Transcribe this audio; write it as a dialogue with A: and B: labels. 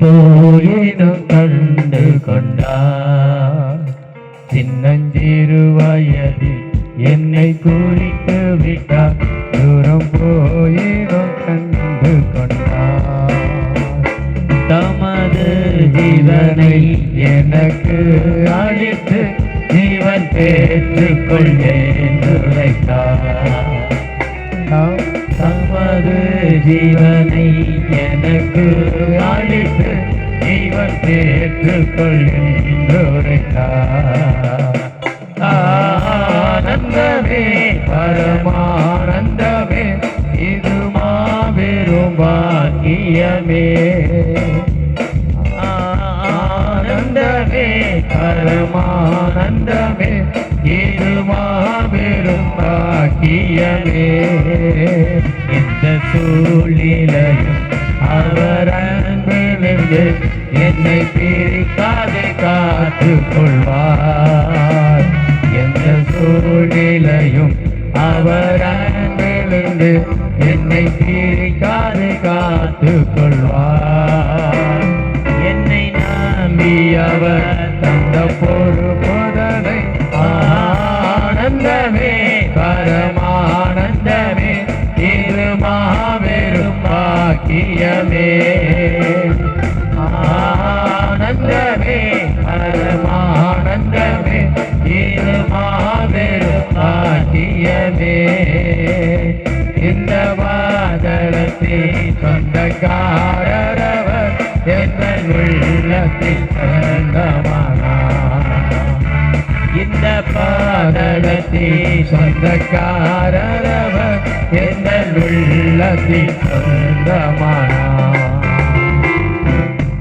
A: போயினும் கண்டு கொண்டார். சின்னஞ்சிறு வயதில் என்னை குறித்து விட்டார். தூரம் போயினும் கண்டு கொண்டார். தமது ஜீவனை எனக்கு அளித்து ஜீவன் பெற்றுக்கொள்ளேன் உரைத்தார். ஜீவனை எனக்கு அளித்து ஜீவன் பெற்றுக்கொள்கின்றார் பரமானந்தமே இது மாபெரும் பாக்கியமே. ஆனந்தமே பரமானந்தமே இது மாபெரும் பாக்கியமே இந்த சூழ்நிலையும் அவர் அன்பிலிருந்து என்னை பிரிக்காதே காத்து கொள்வார் எந்த சூழ்நிலையும் அவர் அன்பிலிருந்து என்னை பிரிக்காதே காத்து கொள்வார் என்னை நம்பி அவர் தந்த பொறுப்பு பரமானந்தமே இது மாபெரும் பாக்கியமே ஆனந்தமே பரமானந்தமே இது மாபெரும் பாக்கியமே இந்த வாதலத்தை சொந்தக்காரரவர் எங்கள் உள்ளத்தில் சொந்தமான இந்த பாதளத்தை சொந்தக்காரரவர் எங்கள் உள்ளத்தில் சொந்தமா?